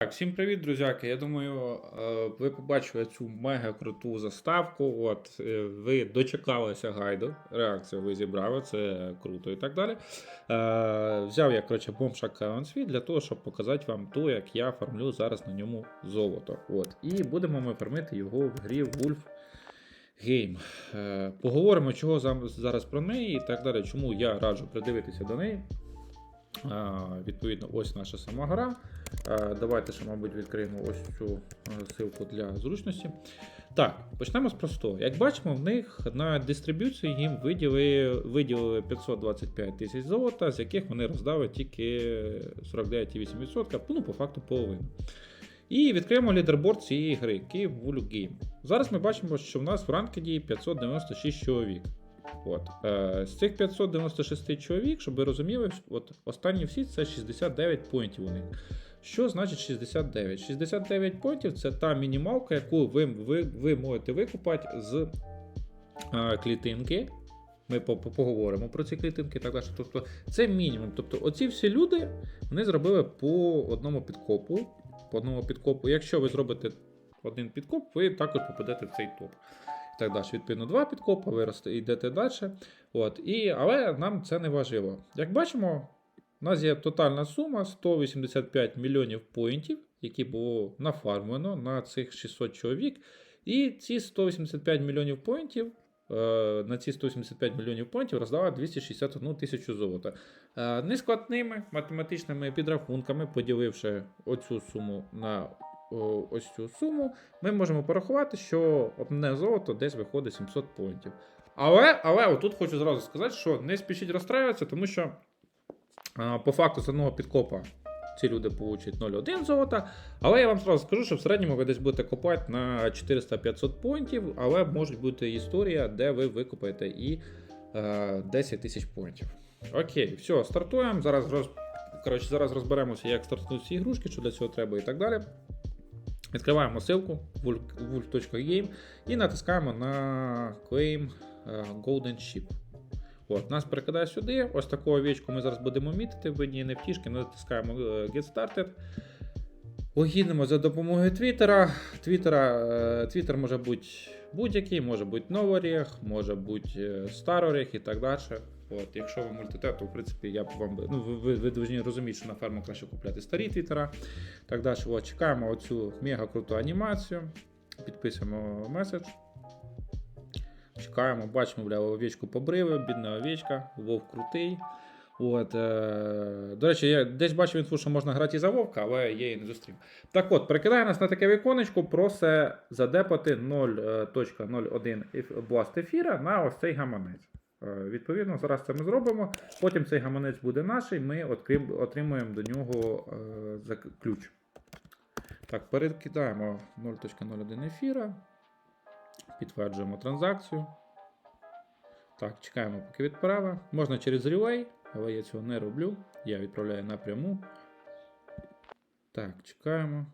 Так, всім привіт, друзяки. Я думаю, е, ви побачили цю мега круту заставку. От е, ви дочекалися гайду, реакцію ви зібрали, це круто і так далі. Е, Взяв я коротше, бомж свій для того, щоб показати вам то, як я фармлю зараз на ньому золото. От. І будемо ми фармити його в грі Wolf Game. Поговоримо, чого зараз про неї і так далі. Чому я раджу придивитися до неї. Відповідно, ось наша сама гра. Давайте ще, мабуть, відкриємо ось цю е, ссылку для зручності. Так, почнемо з простого. Як бачимо, в них на дистриб'юцію їм виділили, виділили 525 тисяч золота, з яких вони роздали тільки 49,8%, ну, по факту половину. І відкриємо лідерборд цієї гри Київ Вулю Game. Зараз ми бачимо, що в нас в ранкеді 596 чоловік. От. Е, з цих 596 чоловік, щоб ви розуміли, от останні всі це 69 поінтів у них. Що значить 69? 69 поінтів це та мінімалка, яку ви, ви, ви можете викупати з е, клітинки. Ми по- по- поговоримо про ці клітинки так далі. Тобто це мінімум. Тобто, оці всі люди вони зробили по одному підкопу. По одному підкопу. Якщо ви зробите один підкоп, ви також попадете в цей топ. І так далі. Відповідно, два підкопи, ви йдете далі. От. І, але нам це не важливо. Як бачимо, у нас є тотальна сума 185 мільйонів поінтів, які було нафармлено на цих 600 чоловік. І ці 185 мільйонів поінтів. е, На ці 185 мільйонів поінтів роздала 261 тисячу золота. Е, Нескладними математичними підрахунками, поділивши оцю суму на ось цю суму, ми можемо порахувати, що одне золото десь виходить 700 поінтів. Але, але отут хочу зразу сказати, що не спішіть розстраюватися, тому що по факту з одного підкопа ці люди получать 0,1 золота. Але я вам зразу скажу, що в середньому ви десь будете копати на 400-500 поінтів, але може бути історія, де ви викопаєте і е, 10 тисяч поінтів. Окей, все, стартуємо. Зараз роз... Коротше, зараз розберемося, як стартують ці ігрушки, що для цього треба і так далі. Відкриваємо ссылку wolf.game і натискаємо на Claim е, Golden Ship. От, нас перекидає сюди. Ось таку овечку ми зараз будемо мітити в видній невтішки. Натискаємо е, Get Started. Логінимо за допомогою Твіттера. Твіттера, Твіттер може бути будь-який, може бути Новоріг, може бути е, Староріг і так далі. От, якщо ви мультите, то в принципі я б вам ну, ви, ви повинні розуміти, що на ферму краще купляти старі твіттера. Так далі. От, чекаємо оцю мега круту анімацію. Підписуємо меседж. Чекаємо, бачимо, бля, овечку побрили, бідна овечка, вовк крутий. От, е, до речі, я десь бачив інфу, що можна грати і за вовка, але я її не зустрів. Так от, перекидає нас на таке віконечко, просить задепати 0.01 бласт ефіра на ось цей гаманець. Е, Відповідно, зараз це ми зробимо. Потім цей гаманець буде наш, і ми отримуємо до нього е, ключ. Так, перекидаємо 0.01 ефіра. Підтверджуємо транзакцію. Так, чекаємо, поки відправа. Можна через Relay, але я цього не роблю. Я відправляю напряму. Так, чекаємо.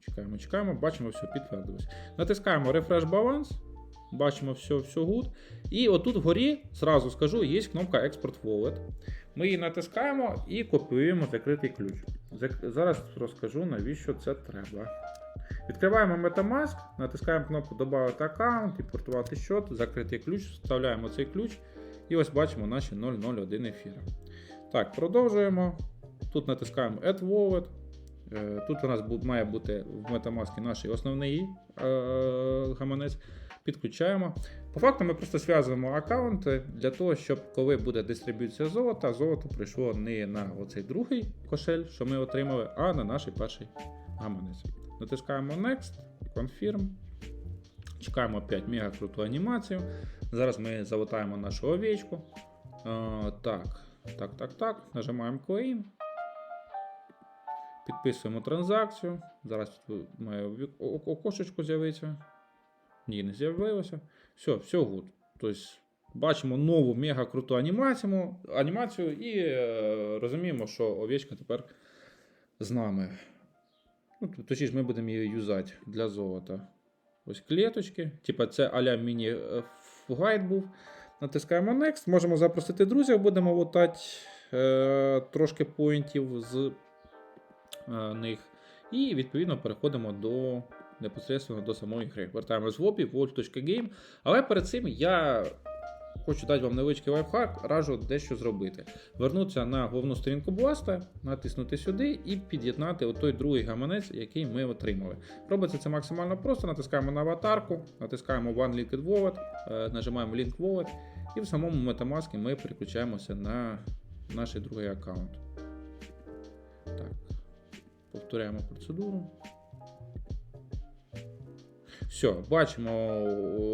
Чекаємо, чекаємо, бачимо, все підтвердилось. Натискаємо Refresh Balance. Бачимо все, все good. І отут вгорі, зразу скажу, є кнопка Export Wallet. Ми її натискаємо і копіюємо закритий ключ. Зараз розкажу, навіщо це треба. Відкриваємо Metamask, натискаємо кнопку Добавити аккаунт, імпортувати счет, закритий ключ, вставляємо цей ключ. І ось бачимо наші 001 ефіра. Так, продовжуємо. Тут натискаємо Add Wallet. Е, Тут у нас має бути в Metamask наш основний е, гаманець. Підключаємо. По факту ми просто зв'язуємо аккаунти для того, щоб коли буде дистриб'юція золота, золото прийшло не на оцей другий кошель, що ми отримали, а на наш перший гаманець. Натискаємо Next, Confirm. Чекаємо 5 мега круту анімацію. Зараз ми залутаємо нашу овечку. Е, так, так, так, так. Нажимаємо Claim. Підписуємо транзакцію. Зараз тут має окошечко з'явиться. Ні, не з'явилося. Все, все good. Тобто бачимо нову мега круту анімацію, анімацію і е, розуміємо, що овечка тепер з нами. Ну, точніше, ми будемо її юзати для золота. Ось клеточки. Типа це а-ля міні-гайд був. Натискаємо Next. Можемо запросити друзів, будемо лутати е, трошки поінтів з е, них. І відповідно переходимо до непосередньо до самої гри. Вертаємось в лобі, wolf.game. Але перед цим я хочу дати вам невеличкий лайфхак, раджу дещо зробити. Вернутися на головну сторінку Blast, натиснути сюди і під'єднати отой другий гаманець, який ми отримали. Робиться це максимально просто. Натискаємо на аватарку, натискаємо One Linked Wallet, е, нажимаємо Link Wallet, і в самому Metamask ми переключаємося на наш другий аккаунт. Так, повторяємо процедуру. Все, бачимо,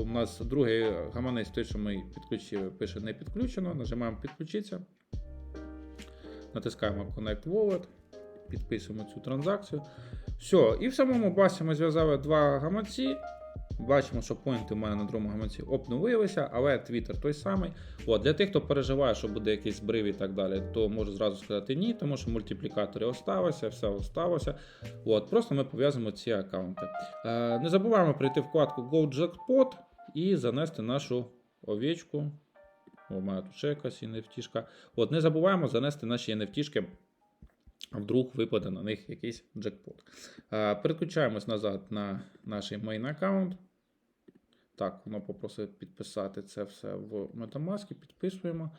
у нас другий гаманець, той, що ми підключили, пише не підключено. Нажимаємо підключитися. Натискаємо Connect Wallet, підписуємо цю транзакцію. Все, і в самому басі ми зв'язали два гаманці. Бачимо, що поінти у мене на другому гаманці обновилися, але Twitter той самий. От, для тих, хто переживає, що буде якийсь збрив і так далі, то можу зразу сказати ні, тому що мультиплікатори осталося, все осталося. От, просто ми пов'язуємо ці аккаунти. Е, не забуваємо прийти в вкладку Go і занести нашу овечку. О, у мене тут ще якась NFT-шка. От, не забуваємо занести наші NFT-шки. Вдруг випаде на них якийсь джекпот. Е, переключаємось назад на наш мейн аккаунт. Так, воно попросить підписати це все в Metamask, підписуємо.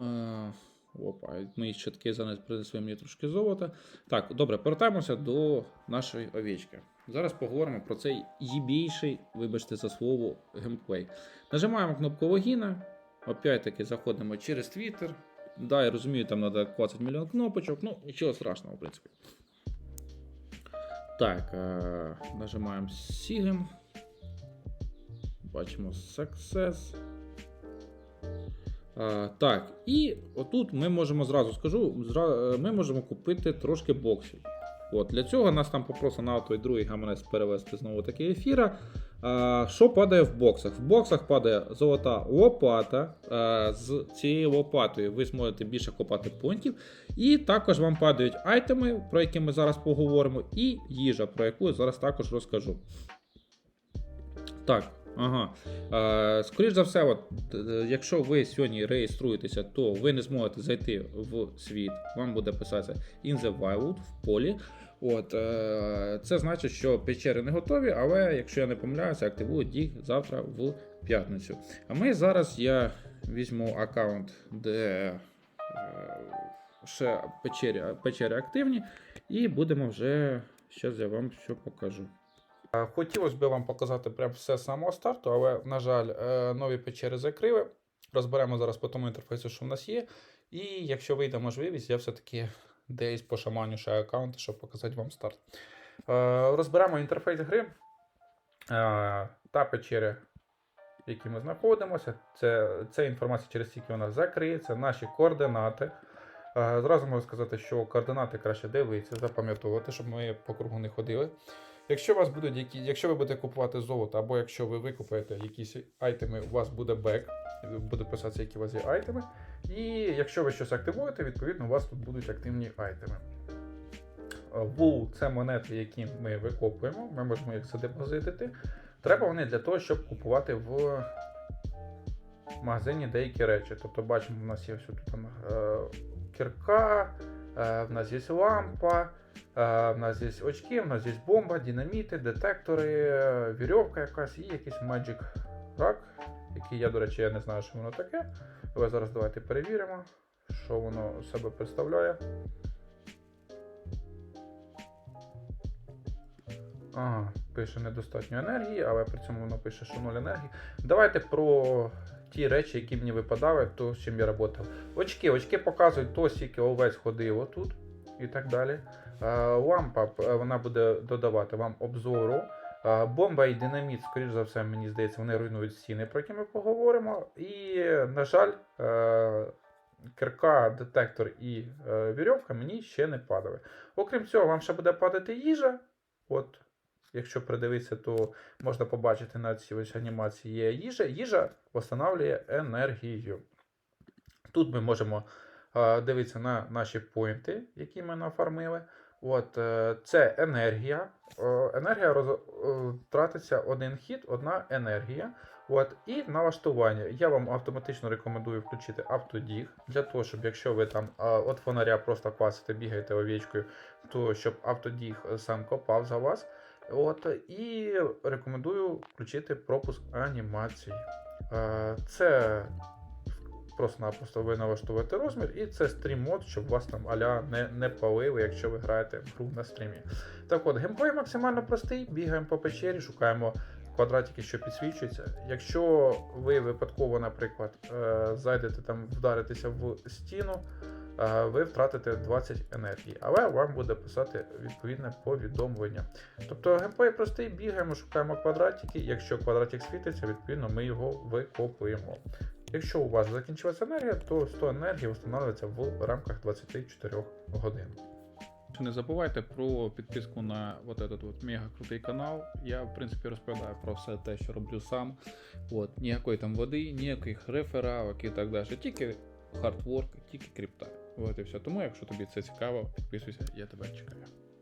Е, опа, ми ще таки зараз принесли мені трошки золота. Так, добре, повертаємося до нашої овечки. Зараз поговоримо про цей їбійший, вибачте за слово, геймплей. Нажимаємо кнопку логіна. Опять-таки заходимо через Twitter. Да, я розумію, там треба 20 мільйон кнопочок, ну нічого страшного, в принципі. Так, е, нажимаємо Sign. Бачимо Success. Е, так, і отут ми можемо зразу скажу, зра, е, ми можемо купити трошки боксів. От, Для цього нас там попросить на той другий гаманець перевести знову таки ефіра. А, що падає в боксах? В боксах падає золота лопата. А, з цією лопатою ви зможете більше копати пунктів. І також вам падають айтеми, про які ми зараз поговоримо, і їжа, про яку я зараз також розкажу. Так. Ага. Е, скоріш за все, от, е, якщо ви сьогодні реєструєтеся, то ви не зможете зайти в світ. Вам буде писатися in the wild в полі. От, е, Це значить, що печери не готові, але якщо я не помиляюся, активують їх завтра в п'ятницю. А ми зараз я візьму аккаунт, де е, ще печері, печери активні, і будемо вже. Зараз я вам все покажу. Е, Хотілося б вам показати прям все з самого старту, але, на жаль, е, нові печери закрили. Розберемо зараз по тому інтерфейсу, що в нас є. І якщо вийде можливість, я все-таки десь пошаманю ще аккаунти, щоб показати вам старт. Е, Розберемо інтерфейс гри та печери, в якій ми знаходимося. Це, це інформація, через які вона закриється, наші координати. Зразу можу сказати, що координати краще дивитися, запам'ятовувати, щоб ми по кругу не ходили. Якщо вас будуть які, якщо ви будете купувати золото, або якщо ви викупаєте якісь айтеми, у вас буде бек, буде писатися, які у вас є айтеми. І якщо ви щось активуєте, відповідно у вас тут будуть активні айтеми. Вул це монети, які ми викопуємо, ми можемо їх задепозитити. Треба вони для того, щоб купувати в магазині деякі речі. Тобто, бачимо, у нас є ось тут там е, кірка, е, в нас є лампа, в нас є очки, в нас є бомба, динаміти, детектори, вірьовка якась і якийсь Magic Rack, який я, до речі, я не знаю, що воно таке. Але зараз давайте перевіримо, що воно себе представляє. Ага, пише недостатньо енергії, але при цьому воно пише, що 0 енергії. Давайте про ті речі, які мені випадали, то з чим я працював. Очки. Очки показують то, скільки овець ходив отут і так далі. Лампа е, вона буде додавати вам обзору. Бомба і динаміт, скоріш за все, мені здається, вони руйнують стіни, про які ми поговоримо. І, на жаль, е, кирка, детектор і е, вірьовка мені ще не падали. Окрім цього, вам ще буде падати їжа. От, якщо придивитися, то можна побачити на цій ось анімації є їжа. Їжа встановлює енергію. Тут ми можемо е, дивитися на наші поінти, які ми нафармили. От, е, це енергія. Е, Енергія роз, тратиться один хід, одна енергія. От, і налаштування. Я вам автоматично рекомендую включити автодіг, для того, щоб якщо ви там от фонаря просто класите, бігаєте овічкою, то щоб автодіг сам копав за вас. От, і рекомендую включити пропуск анімацій. Е, Це просто-напросто ви налаштовуєте розмір, і це стрім мод, щоб вас там аля не, не палили, якщо ви граєте гру на стрімі. Так от, геймплей максимально простий, бігаємо по печері, шукаємо квадратики, що підсвічуються. Якщо ви випадково, наприклад, е, зайдете там, вдаритеся в стіну, ви втратите 20 енергії, але вам буде писати відповідне повідомлення. Тобто геймплей простий, бігаємо, шукаємо квадратики. Якщо квадратик світиться, відповідно ми його викопуємо. Якщо у вас закінчилася енергія, то 100 енергії встановлюється в рамках 24 годин. Не забувайте про підписку на вот этот вот мега крутий канал. Я, в принципі, розповідаю про все те, що роблю сам. От, ніякої там води, ніяких рефералок і так далі. Тільки хардворк, тільки крипта. От і все. Тому, якщо тобі це цікаво, підписуйся, я тебе чекаю.